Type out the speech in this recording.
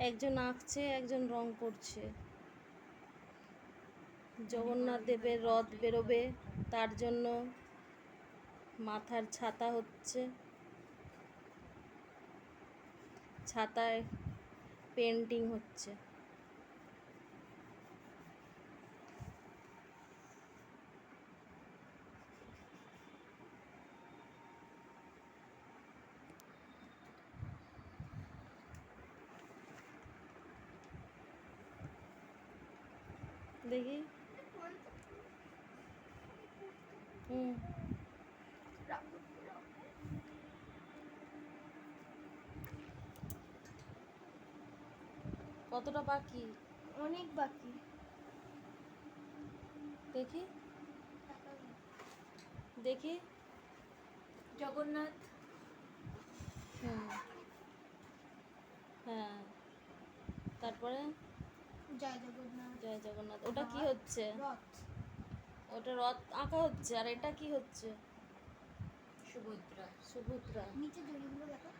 একজন আঁকছে, একজন রং করছে। জগন্নাথ দেবের রথ বেরোবে, তার জন্য মাথার ছাতা হচ্ছে। ছাতায় পেন্টিং হচ্ছে। দেখি। হুম। কতটা বাকি? অনেক বাকি। দেখি। দেখি। জগন্নাথ। হ্যাঁ। হ্যাঁ। তারপরে? জয় জগন্নাথ জয় জগন্নাথ। ওটা কি হচ্ছে? রথ। ওটা রথ আঁকা হচ্ছে। আর এটা কি হচ্ছে? সুভদ্রা। সুভদ্রা। নিচে দড়িগুলো দেখো।